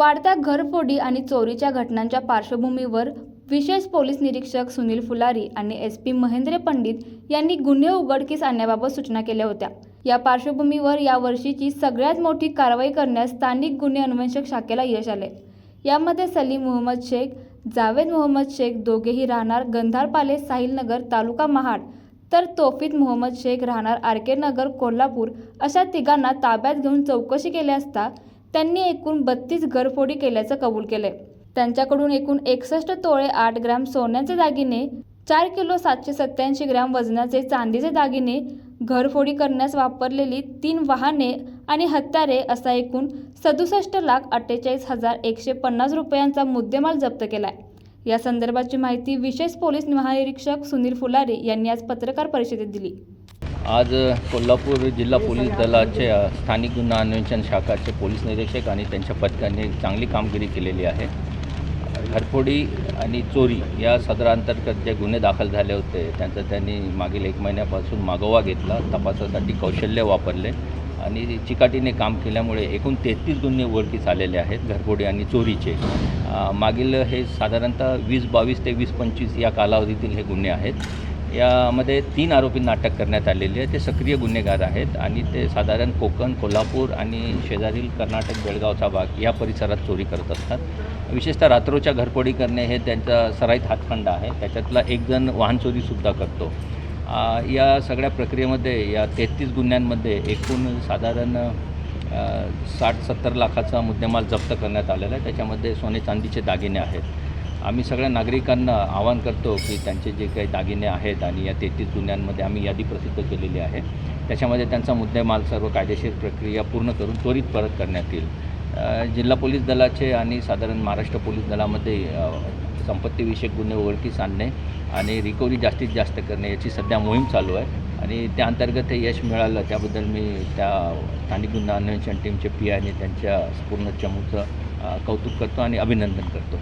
वाढत्या घरफोडी आणि चोरीच्या घटनांच्या पार्श्वभूमीवर विशेष पोलीस निरीक्षक सुनील फुलारी आणि एस पी महेंद्र पंडित यांनी गुन्हे उघडकीस आणण्याबाबत सूचना केल्या होत्या. या पार्श्वभूमीवर यावर्षीची सगळ्यात मोठी कारवाई करण्यास स्थानिक गुन्हे अन्वेषक शाखेला यश आले. यामध्ये सलीम मोहम्मद शेख जावेद मोहम्मद शेख दोघेही राहणार गंधारपाले साहिलनगर तालुका महाड तर तोफित मोहम्मद शेख राहणार आर के नगर कोल्हापूर अशा तिघांना ताब्यात घेऊन चौकशी केली असता त्यांनी एकूण बत्तीस घरफोडी केल्याचं कबूल केलंय. त्यांच्याकडून एकूण एकसष्ट तोळे आठ ग्रॅम सोन्याचे दागिने चार किलो सातशे सत्याऐंशी ग्रॅम वजनाचे चांदीचे दागिने घरफोडी करण्यास वापरलेली तीन वाहने आणि हत्यारे असा एकूण सदुसष्ट लाख अठ्ठेचाळीस हजार एकशे पन्नास रुपयांचा मुद्देमाल जप्त केला आहे या संदर्भाची माहिती विशेष पोलीस महानिरीक्षक सुनील फुलारी यांनी आज पत्रकार परिषदेत दिली. आज कोल्हापूर जिल्हा पोलीस दलाचे स्थानिक गुन्हा अन्वेषण शाखाचे पोलीस निरीक्षक आणि त्यांच्या पथकाने चांगली कामगिरी केलेली आहे. घरफोडी आणि चोरी या सदरांतर्गत जे गुन्हे दाखल झाले होते त्यांचा त्यांनी मागील एक महिन्यापासून मागोवा घेतला तपासासाठी कौशल्य वापरले आणि चिकाटीने काम केल्यामुळे एकूण तेहतीस गुन्हे उघडकीस आलेले आहेत घरफोडी आणि चोरीचे. मागील हे साधारणतः वीस बावीस ते वीस पंचवीस या कालावधीतील हे गुन्हे आहेत. यामध्ये तीन आरोपींना अटक करण्यात आलेली आहे ते सक्रिय गुन्हेगार आहेत आणि ते साधारण कोकण कोल्हापूर आणि शेजारील कर्नाटक बेळगावचा भाग या परिसरात चोरी करत असतात. विशेषतः रात्रोच्या घरपोडी करणे हे त्यांचा सराईत हातखंडा आहे. त्याच्यातला एक जण वाहन चोरीसुद्धा करतो. या सगळ्या प्रक्रियेमध्ये या तेहतीस गुन्ह्यांमध्ये एकूण साधारण साठ सत्तर लाखाचा मुद्देमाल जप्त करण्यात आलेला आहे. त्याच्यामध्ये सोने चांदीचे दागिने आहेत. आम्ही सगळ्या नागरिकांना आवाहन करतो की त्यांचे जे काही दागिने आहेत आणि या तेहतीस गुन्ह्यांमध्ये आम्ही यादी प्रसिद्ध केलेली आहे. त्याच्यामध्ये त्यांचा मुद्देमाल सर्व कायदेशीर प्रक्रिया पूर्ण करून त्वरित परत करण्यात येईल. जिल्हा पोलीस दलाचे आणि साधारण महाराष्ट्र पोलीस दलामध्ये संपत्तीविषयक गुन्हे उघडकीस आणणे आणि रिकव्हरी जास्तीत जास्त करणे याची सध्या मोहीम चालू आहे. आणि त्या अंतर्गत हे यश मिळालं त्याबद्दल मी त्या स्थानिक गुन्हा अन्वेषण टीमचे पी आय आणि त्यांच्या पूर्ण चमूचं कौतुक करतो आणि अभिनंदन करतो.